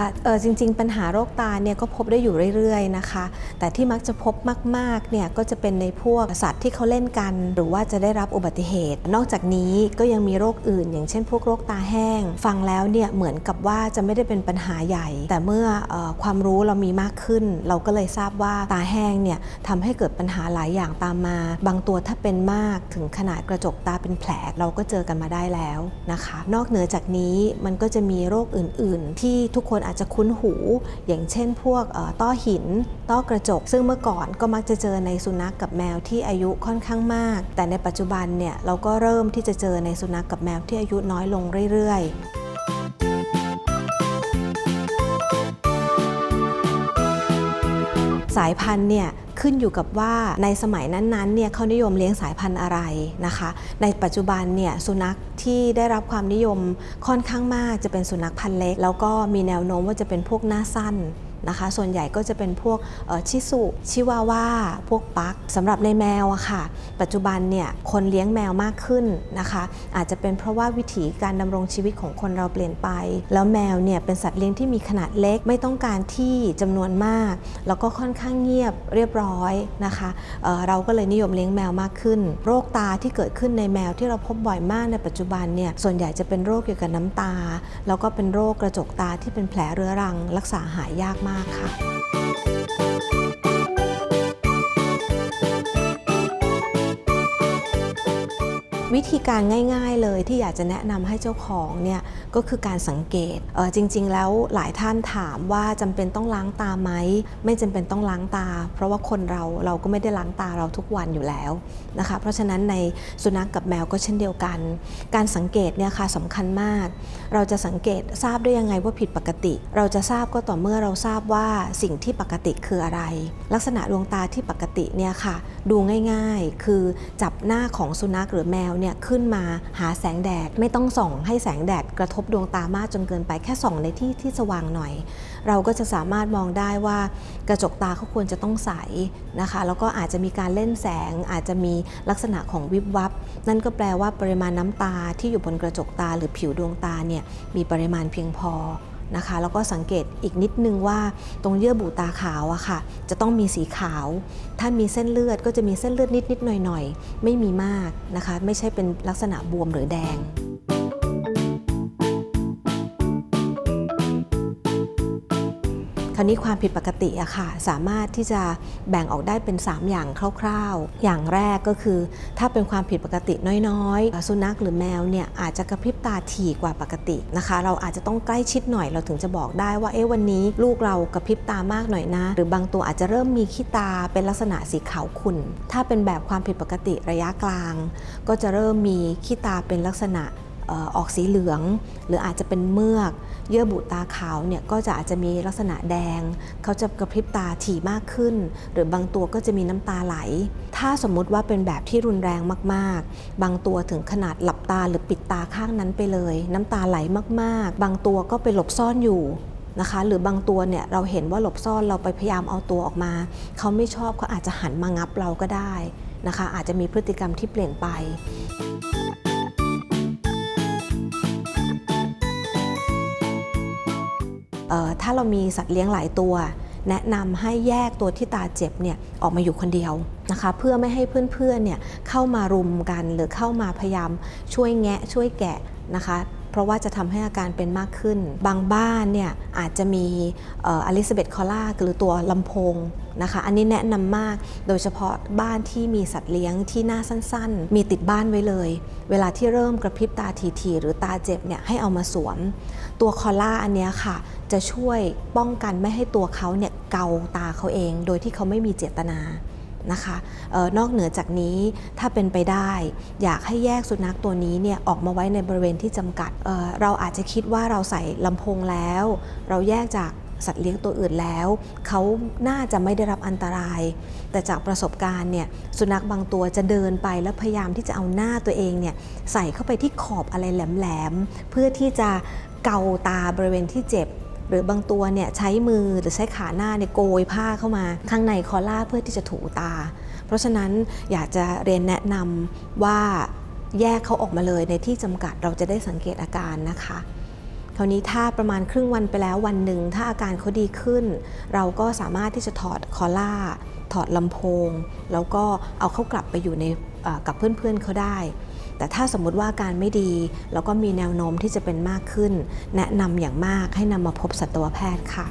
ค่ะเออจริง ๆ ปัญหาโรคตาเนี่ยก็พบได้อยู่เรื่อยๆนะคะ แต่ที่มักจะพบมากๆเนี่ยก็จะเป็นในพวกสัตว์ที่เขาเล่นกัน หรือว่าจะได้รับอุบัติเหตุ นอกจากนี้ก็ยังมีโรคอื่น อย่างเช่น พวกโรคตาแห้ง ฟังแล้วเนี่ยเหมือนกับว่าจะไม่ได้เป็นปัญหาใหญ่ แต่เมื่อเออความรู้เรามีมากขึ้น เราก็เลยทราบว่าตาแห้งเนี่ยทำให้เกิดปัญหาหลายอย่างตามมา บางตัวถ้าเป็นมากถึงขนาดกระจกตาเป็นแผลเราก็เจอกันมาได้แล้วนะคะ นอกเหนือจากนี้มันก็จะมีโรคอื่น ๆ ที่ทุกคนอาจจะคุ้นหู อย่างเช่นพวกต้อหิน ต้อกระจก ซึ่งเมื่อก่อนก็มักจะเจอในสุนัขกกับแมวที่อายุค่อนข้างมาก แต่ในปัจจุบันเนี่ยเราก็เริ่มที่จะเจอในสุนัขกกับแมวที่อายุน้อยลงเรื่อยๆ สายพันธุ์เนี่ย ขึ้นอยู่กับว่าในสมัยนั้นๆเนี่ยเขานิยมเลี้ยงสายพันธุ์อะไรนะคะ ในปัจจุบันเนี่ยสุนัขที่ได้รับความนิยมค่อนข้างมากจะเป็นสุนัขพันธุ์เล็ก แล้วก็มีแนวโน้มว่าจะเป็นพวกหน้าสั้น นะคะ ส่วนใหญ่ก็จะเป็นพวกชิสุชิวาว่าพวกปักสำหรับในแมวอะค่ะ ปัจจุบันเนี่ยคนเลี้ยงแมวมากขึ้นนะคะ อาจจะเป็นเพราะว่าวิถีการดำรงชีวิตของคนเราเปลี่ยนไป แล้วแมวเนี่ยเป็นสัตว์เลี้ยงที่มีขนาดเล็กไม่ต้องการที่จำนวนมาก แล้วก็ค่อนข้างเงียบเรียบร้อยนะคะเเราก็เลยนิยมเลี้ยงแมวมากขึ้น โรคตาที่เกิดขึ้นในแมวที่เราพบบ่อยมากในปัจจุบันเนี่ยส่วนใหญ่จะเป็นโรคเกี่ยวกับน้ำตา แล้วก็เป็นโรคกระจกตาที่เป็นแผลเรื้อรัง รักษาหายยากมากมากๆค่ะ วิธีการง่ายๆเลยที่อยากจะแนะนำให้เจ้าของเนี่ยก็คือการสังเกตเออจริง ๆ แล้วหลายท่านถามว่าจำเป็นต้องล้างตาไหมไม่จำเป็นต้องล้างตา เพราะว่าคนเราเราก็ไม่ได้ล้างตาเราทุกวันอยู่แล้วนะคะเพราะฉะนั้นในสุนัขกกับแมวก็เช่นเดียวกัน การสังเกตเนี่ยค่ะสำคัญมาก เราจะสังเกตทราบได้ยังไงว่าผิดปกติ เราจะทราบก็ต่อเมื่อเราทราบว่าสิ่งที่ปกติคืออะไร ลักษณะดวงตาที่ปกติเนี่ยค่ะดูง่าย ๆ คือจับหน้าของสุนัขหรือแมวเนี่ยขึ้นมาหาแสงแดดไม่ต้องส่องให้แสงแดดกระทบดวงตามากจนเกินไปแค่ส่องในที่ที่สว่างหน่อย เราก็จะสามารถมองได้ว่ากระจกตาเขาควรจะต้องใสนะคะแล้วก็อาจจะมีการเล่นแสงอาจจะมีลักษณะของวิบวับ นั่นก็แปลว่าปริมาณน้ำตาที่อยู่บนกระจกตาหรือผิวดวงตาเนี่ยมีปริมาณเพียงพอ นะคะแล้วก็สังเกตอีกนิดนึงว่าตรงเยื่อบุตาขาวอะค่ะ จะต้องมีสีขาว ถ้ามีเส้นเลือดก็จะมีเส้นเลือดนิดๆหน่อยๆ ไม่มีมากนะคะ ไม่ใช่เป็นลักษณะบวมหรือแดง ราวนี้ความผิดปกติอะค่ะสามารถที่จะแบ่งออกได้เป็น 3 อย่างคร่าวๆ อย่างแรกก็คือ ถ้าเป็นความผิดปกติน้อยๆ สุนัขหรือแมวเนี่ยอาจจะกระพริบตาถี่กว่าปกตินะคะ เราอาจจะต้องใกล้ชิดหน่อยเราถึงจะบอกได้ว่าเอ๊ะวันนี้ลูกเรากระพริบตามากหน่อยนะ หรือบางตัวอาจจะเริ่มมีขี้ตาเป็นลักษณะสีขาวขุ่นถ้าเป็นแบบความผิดปกติระยะกลาง ก็จะเริ่มมีขี้ตาเป็นลักษณะ ออกสีเหลือง หรืออาจจะเป็นเมือก เยื่อบุตาขาวเนี่ยก็จะอาจจะมีลักษณะแดง เขาจะกระพริบตาถี่มากขึ้น หรือบางตัวก็จะมีน้ำตาไหล ถ้าสมมุติว่าเป็นแบบที่รุนแรงมากๆ บางตัวถึงขนาดหลับตาหรือปิดตาข้างนั้นไปเลย น้ำตาไหลมากๆ บางตัวก็ไปหลบซ่อนอยู่นะคะหรือบางตัวเนี่ยเราเห็นว่าหลบซ่อนเราไปพยายามเอาตัวออกมา เขาไม่ชอบเขาอาจจะหันมางับเราก็ได้นะคะ อาจจะมีพฤติกรรมที่เปลี่ยนไป ถ้าเรามีสัตว์เลี้ยงหลายตัว แนะนำให้แยกตัวที่ตาเจ็บเนี่ยออกมาอยู่คนเดียวนะคะเพื่อไม่ให้เพื่อนๆเนี่ยเข้ามารุมกันหรือเข้ามาพยายามช่วยแงะช่วยแกะนะคะ เพราะว่าจะทำให้อาการเป็นมากขึ้น บางบ้านเนี่ยอาจจะมีอลิซาเบธคอล่าหรือตัวลำโพงนะคะอันนี้แนะนำมากโดยเฉพาะบ้านที่มีสัตว์เลี้ยงที่หน้าสั้นๆ มีติดบ้านไว้เลย เวลาที่เริ่มกระพริบตาทีๆหรือตาเจ็บเนี่ยให้เอามาสวม ตัวคอล่าอันนี้ค่ะ จะช่วยป้องกันไม่ให้ตัวเขาเนี่ยเกาตาเขาเอง โดยที่เขาไม่มีเจตนา นะคะออนอกเหนือจากนี้ถ้าเป็นไปได้ อยากให้แยกสุนัขตัวนี้เนี่ยออกมาไว้ในบริเวณที่จำกัดเเราอาจจะคิดว่าเราใส่ลำโพงแล้ว เราแยกจากสัตว์เลี้ยงตัวอื่นแล้ว เขาน่าจะไม่ได้รับอันตราย แต่จากประสบการณ์เนี่ยสุนัขบางตัวจะเดินไปแล้วพยายามที่จะเอาหน้าตัวเองเนี่ยใส่เข้าไปที่ขอบอะไรแหลมๆเพื่อที่จะเกาตาบริเวณที่เจ็บ หรือบางตัวเนี่ยใช้มือหรือใช้ขาหน้าเนี่ยโกยผ้าเข้ามาข้างในคอล่าเพื่อที่จะถูตา เพราะฉะนั้นอยากจะเรียนแนะนำว่าแยกเขาออกมาเลยในที่จำกัดเราจะได้สังเกตอาการนะคะคราวนี้ถ้าประมาณครึ่งวันไปแล้ววันหนึ่งถ้าอาการเขาดีขึ้น เราก็สามารถที่จะถอดคอล่า ถอดลำโพง แล้วก็เอาเขากลับไปอยู่ในเอ่อกับเพื่อนๆเขาได้ แต่ถ้าสมมุติว่าอาการไม่ดี แล้วก็มีแนวโน้มที่จะเป็นมากขึ้น แนะนำอย่างมากให้นำมาพบสัตวแพทย์ค่ะ